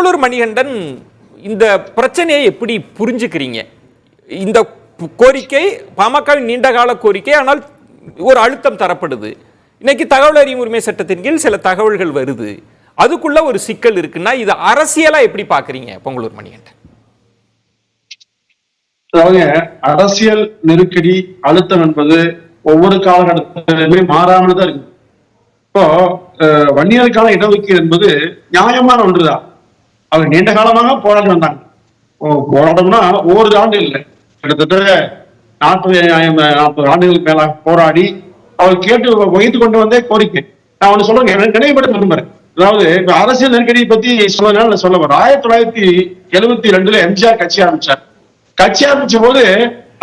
பொங்கலூர் மணிகண்டன் இந்த பிரச்சனையை எப்படி புரிஞ்சுக்கிறீங்க? இந்த கோரிக்கை பாமகவின் நீண்டகால கோரிக்கை ஆனால் ஒரு அழுத்தம் தரப்படுது. இன்னைக்கு தகவல் அறியும் உரிமை சட்டத்தின் கீழ் சில தகவல்கள் வருது. அதுக்குள்ள ஒரு சிக்கல் இருக்குன்னா இது அரசியலா எப்படி பாக்குறீங்க பொங்கலூர் மணிகண்டன்? அதாவது அரசியல் நெருக்கடி அழுத்தம் என்பது ஒவ்வொரு காலகட்டத்திலுமே மாறாமல் தான் இருக்கு இப்போ வன்னியருக்கான இடஒதுக்கீடு என்பது நியாயமான ஒன்றுதான். அவங்க நீண்ட காலமாக போராடி வந்தாங்க. ஓ, போராட்டம்னா ஒவ்வொரு ஆண்டு இல்லை. கிட்டத்தட்ட நாற்பது நாற்பது ஆண்டுகளுக்கு மேலாக போராடி அவர் கேட்டு வகித்து கொண்டு வந்தே கோரிக்கை. நான் ஒண்ணு சொல்றேன் எனக்கு நினைவுபடுத்த விரும்புறேன். அதாவது இப்ப அரசியல் நெருக்கடியை பத்தி சொல்லனால சொல்ல வரேன். ஆயிரத்தி தொள்ளாயிரத்தி எழுபத்தி ரெண்டுல எம்ஜிஆர் கட்சி ஆரம்பிச்சார். கட்சி ஆரம்பிச்ச போது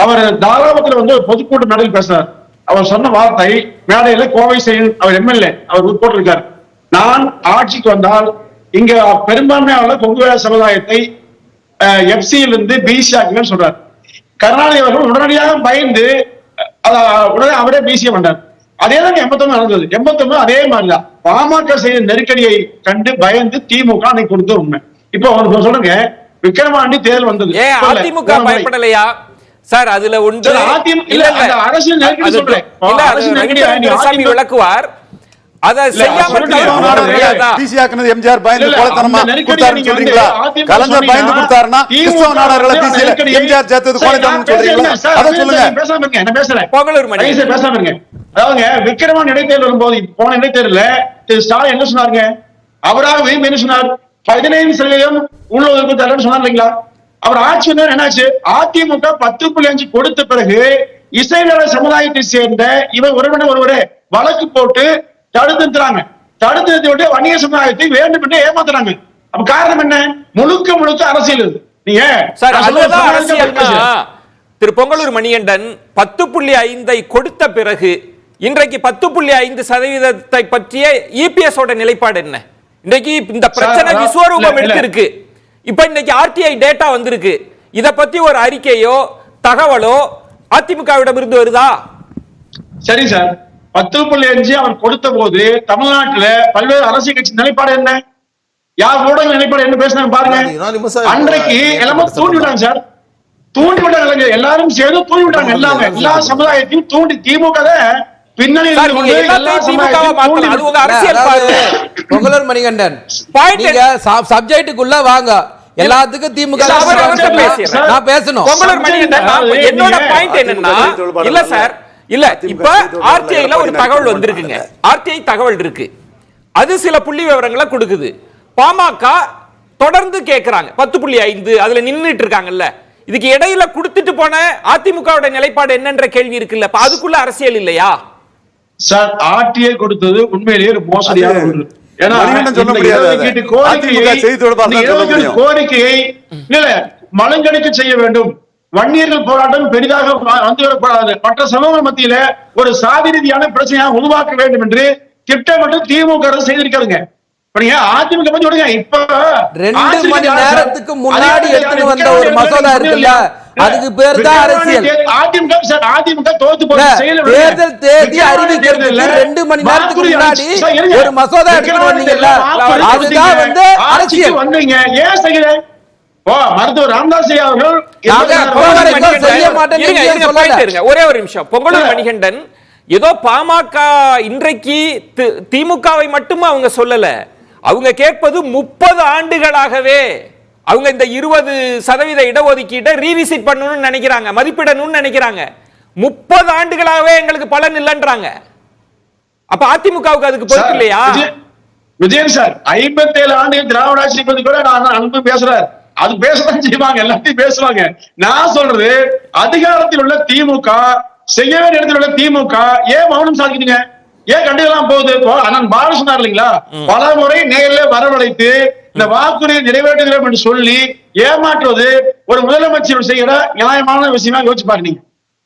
அவர் தாராபுரத்துல வந்து ஒரு பொதுக்கூட்ட மேடையில் பேசினார். அவர் சொன்ன வார்த்தை மேடையில கோவை செயல் அவர் எம்எல்ஏ அவர் போட்டிருக்கார் நான் ஆட்சிக்கு வந்தால் இங்க பெரும்பான்மையாளர் கொங்கு வேள சமுதாயத்தை எஃப்சியில் இருந்து பிசி ஆக்குவேன்னு சொல்றார். கருணாநிதி அவர்கள் உடனடியாக பயந்து உடனே அவரே பிசியை பண்ணார் அதே தான் எண்பத்தொன்னு நடந்தது. எண்பத்தொன்னு அதே மாதிரிதான். பாமக செய்த நெருக்கடியை கண்டு பயந்து திமுக அன்னைக்கு கொடுத்த உண்மை. இப்போ ஒரு சொல்லுங்க. விக்கிரமாண்டி தேர்தல் வந்தது. அதிமுக. பயப்படலையா? சார் அதுல ஒன்று அரசியல் நெருக்கடி சொல்றேன். விளக்குவார். எம்ஜிஆர் பயந்து கோலத்தனமா கொடுத்தாருன்னு சொல்றீங்களா? கலைஞர் பயந்து கொடுத்தாருன்னா கிறிஸ்தவ நாடார்கள டிசியில எம்ஜிஆர் சேர்த்தது கோலத்தனம் சொல்றீங்களா? அதை சொல்லுங்க. பேசுறேன். பேசாம இருங்க. அதாவதுங்க, இடைத்தேர்தல் வரும்போது போன திரு ஸ்டாலின் என்ன சொன்னாருங்க? அவராக விரும்பி என்ன சொன்னார். பதினைந்து சதவீதம் உள்ளொதுக்கு தரேன்னு சொன்னார் இல்லைங்களா? அவர் ஆட்சி என்னாச்சு? அதிமுக பத்து புள்ளி அஞ்சு கொடுத்த பிறகு இசைநல சமுதாயத்தை சேர்ந்த இவர் உறவினர் ஒருவரே வழக்கு போட்டு தடுத்து நிறுத்துறாங்க. தடுத்து நிறுத்தி விட்டு வணிக சமுதாயத்தை வேண்டும் என்று ஏமாத்துறாங்க. அப்ப காரணம் என்ன? முழுக்க முழுக்க அரசியல் இது. நீங்க. திரு பொங்கலூர் மணிகண்டன் பத்து புள்ளி ஐந்தை கொடுத்த பிறகு இன்றைக்கு பத்து புள்ளி ஐந்து சதவீதத்தை பற்றிய இபிஎஸ் ஓட நிலைப்பாடு என்ன? இன்னைக்கு இந்த பிரச்சனை விஸ்வரூபம். எடுத்திருக்கு. இப்ப இன்னைக்கு ஆர்டிஐ டேட்டா வந்திருக்கு. இத பத்தி ஒரு அறிக்கையோ தகவலோ அதிமுகவிடம் இருந்து வருதா? சரி சார். பத்து புள்ளி அஞ்சு அவர் கொடுத்த போது தமிழ்நாட்டுல பல்வேறு அரசியல் கட்சி நிலைப்பாடு என்ன? யார் ஊடக நிலைப்பாடு என்ன பேசினாங்க பாருங்க. அன்றைக்கு எல்லாமே தூண்டி விட்டாங்க சார். தூண்டி விட்டாங்க எல்லாரும் சேர்ந்து தூண்டி விட்டாங்க எல்லாமே எல்லா சமுதாயத்தையும் தூண்டி திமுக மணிகண்டன் சப்ஜெக்டுக்குள்ள வாங்க. எல்லாத்துக்கும் திமுக. நான் பேசணும். என்னோட பாயிண்ட் என்னன்னா இல்ல சார் இல்ல இப்ப ஆர்டிஐல ஒரு தகவல் வந்திருக்குங்க. ஆர்டிஐ தகவல் இருக்கு. அது சில புள்ளி விவரங்களை கொடுக்குது. பாமக தொடர்ந்து கேக்குறாங்க. பத்து புள்ளி ஐந்து அதுல நின்னுட்டு இருக்காங்கல்ல. இதுக்கு இடையில கொடுத்துட்டு போன அதிமுகவோட நிலைப்பாடு என்னன்ற கேள்வி இருக்குல்ல. அதுக்குள்ள அரசியல் இல்லையா? சார் ஆர்டிஐ கொடுத்தது உண்மையிலேயே ஒரு மோசடியான கோரிக்கையை மலங்கடிக்க செய்ய வேண்டும். வன்னியர்கள் போராட்டம் பெரிதாக வந்துவிடக்கூடாது மற்ற சமூக மத்தியில ஒரு சாதி ரீதியான பிரச்சனையாக உருவாக்க வேண்டும் என்று திட்டமிட்டு திமுக அரசு செய்திருக்காருங்க. அதிமுக பத்தி விடுங்க இப்ப ரெண்டு மணி? நேரத்துக்கு முன்னாடி எடுத்துட்டு? வந்த ஒரு மசோதா இருக்குல்ல, அதுக்கு பேர் தான் அரசியல். அதிமுக சார் அதிமுக தோத்து செயல தேர்தல் தேதி அறிவிக்கிறதுக்கு ரெண்டு மணி நேரத்துக்கு முன்னாடி ஒரு மசோதா எடுத்துட்டு வந்தீங்கல்ல, அதுதான் வந்து அரசியல். வந்தீங்க. ஏன் செய்யல? மருத்துவர் ராமதாஸ் அவர்கள். ஒரே ஒரு நிமிஷம். பொங்கலூர். மணிகண்டன் ஏதோ பாமக இன்றைக்கு திமுகவை மட்டும் அவங்க சொல்லல. அவங்க கேட்பது முப்பது ஆண்டுகளாகவே அவங்க இந்த இருபது சதவீத இடஒதுக்கீட்டை ரீவிசிட் பண்ணணும்னு நினைக்கிறாங்க மதிப்பிடணும்னு நினைக்கிறாங்க. முப்பது ஆண்டுகளாகவே எங்களுக்கு பலன் இல்லைன்றாங்க. அப்ப அதிமுகவுக்கு அதுக்கு பொறுப்பு இல்லையா? விஜய்- விஜயன் சார் ஐம்பத்தி ஏழு ஆண்டு திராவிட கூட நான் அன்பு பேசுறார். அது பேசதான் செய்வாங்க எல்லாத்தையும் பேசுவாங்க. நான் சொல்றது அதிகாரத்தில் உள்ள திமுக செய்ய வேண்டிய இடத்தில் உள்ள திமுக ஏன் மௌனம் சாதிக்கிறீங்க ஏன் கண்டுக்கலாம் போகுது? அண்ணன் பாலு சொன்னார் இல்லைங்களா? பல முறை நேரில் வரவழைத்து இந்த வாக்குறுதியை நிறைவேற்றுகிறோம் என்று சொல்லி ஏமாற்றுவது ஒரு முதலமைச்சர் செய்கிற நியாயமான விஷயமா யோசிச்சு பாருங்க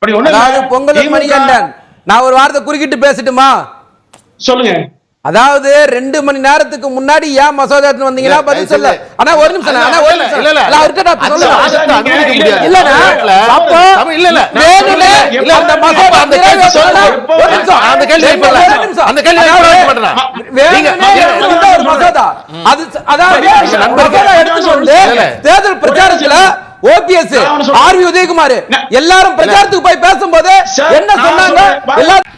அப்படி ஒண்ணு மணிகண்டன் நான் ஒரு வார்த்தை குறுக்கிட்டு பேசட்டுமா? சொல்லுங்க. அதாவது ரெண்டு மணி நேரத்துக்கு முன்னாடி ஏன் மசோதா வந்தீங்கன்னா பதில் சொல்ல. ஆனா ஒரு நிமிஷம் ஆனா ஒரு நிமிஷம். இல்ல, அவர்கிட்ட நான் இல்ல, அப்போ இல்ல, இல்ல. இல்ல, அந்த மசோதா அந்த கேள்வி சொல்லுங்க. ஒரு நிமிஷம். அந்த கேள்வி நிமிஷம். அந்த கேள்வி வேணும்னே இல்ல, எடுத்துட்டு வந்த ஒரு மசோதா. அது அதாவது நண்பர்களே, மசோதா எடுத்துட்டு வந்து. தேர்தல் பிரச்சாரத்துல ஓபிஎஸ் நான். ஆர்வி உதயகுமார் எல்லாரும் பிரச்சாரத்துக்கு போய் பேசும்போது என்ன நான் சொன்னாங்க? சொல்றேன்.